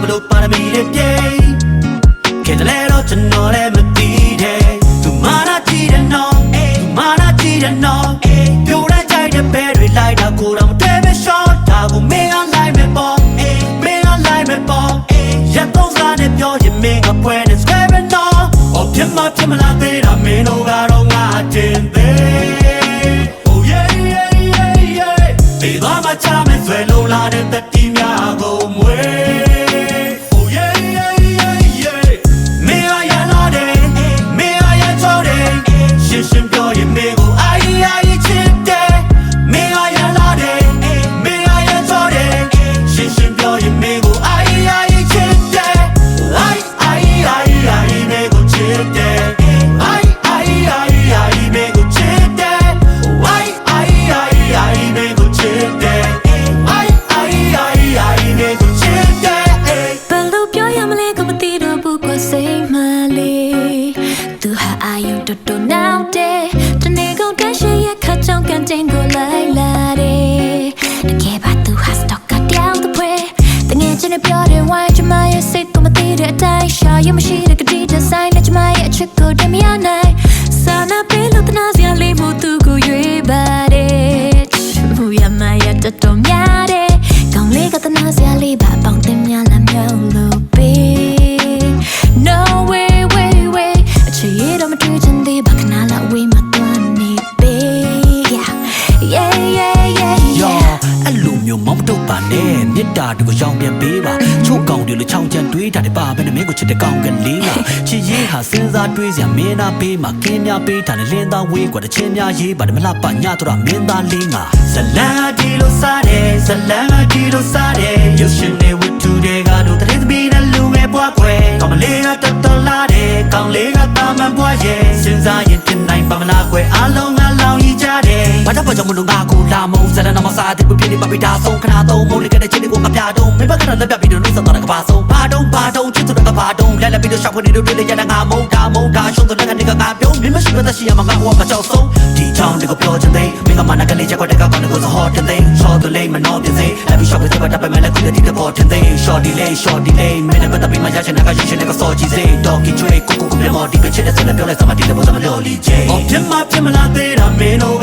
ဘလို့ပါရမီတွေပြည့်ခဲ့တယ်လေတော့ကျွန်တော်လည်းမသိတယ်သူမာနာကြည့်တယ်နော်အေးသူမာနာကြည့်တယ်နော်အေးပြိုတဲ့ကြိုက်တဲ့ဘဲတွေလိုက်တာကိုတော့မတွေ့ပဲ short ဒါကိုမင်းကလိုက်မယ်ပေါ့အေးမင်းကလိုက်မယ်ပေါ့အေးရက်တော့စားနဲ့ပြောရင်မင်းကပွဲနဲ့ square နော် Oh ပြမပြမလာ နောက်တဲ့တနေ့ကုန်တန်းရှိရဲ့ခါချောင်းကန်တင်ကိုလိုက်လာတယ်တကယ်ပါသူဟာစတော့ကတောင်းတဲ့ပွဲတငယ်ချင်းနဲ့ပြော နဲ့မေတ္တာတူကိုရောင်းပြန်ပေးပါချို့ကောင်တွေလိုချောင်းချန်တွေးတာတပါပဲနဲ့မင်းကိုချစ်တဲ့ကောင်ကလေးလားချစ်ရေးဟာစဉ်းစားတွေးစရာမင်းသားပေးမှာကင်းများပေးတာနဲ့လင်းသားဝေးกว่าတချင်းများရေးပါတယ်မလှပညတော့တာမင်းသားလေးငါဇလန်အတီလိုစားတယ်ဇလန်အတီလိုစားတယ်ရုပ်ရှင်တွေဝတ္ထုတွေကတို့တရင်သမီးနဲ့လူငယ်ဘွားခွဲကောင်မလေးကတော်တော်လာတယ်ကောင်လေးက စားတဲ့ပြပြနေပါပြီးဒါဆုံးခဏသုံးမိုးလေးကတဲ့ချစ်တွေကိုငါပြတော့မင်းဘက်ကလည်းလက်ပြပြီးတော့နှုတ်ဆက်တော့ကဘာဆုံးဘာတော့ဘာတော့ချစ်သူကဘာတော့လက်လက်ပြီးတော့ရှောက်ခွနေတို့တွေ့လေရတဲ့ငါမုံဒါမုံဒါရှုံးတဲ့ကနေကငါပြုံးမင်းမရှိမသက်ရှိရမှာငါဟောမကြောက်ဆုံးဒီချောင်းတွေကိုပြောချင်သေးမင်းကမနာကလေးချက်ကွက်တဲ့ကောင်တွေကိုစဟောတင်သေးရှော့တူလေးမနှောပြသေးလက်ပြီးရှော့ပြီးတဲ့တပ်ပဲမဲ့လက်ကူတဲ့ဒီပေါ်တင်သေး short delay short delay မင်းနဲ့ပတ်သက်ပြီးမှရချင်တဲ့ကရရှင်တဲ့ကစောကြည့်စေတော့ကီချွေကိုကိုကိုပြမော်ဒီပဲချစ်တဲ့ဆိုလည်းပြောလိုက်စမ်းမဒီတဲ့ဘောသမလို့လီဂျေအော်ပြမပြမလာသေးတာမင်းတို့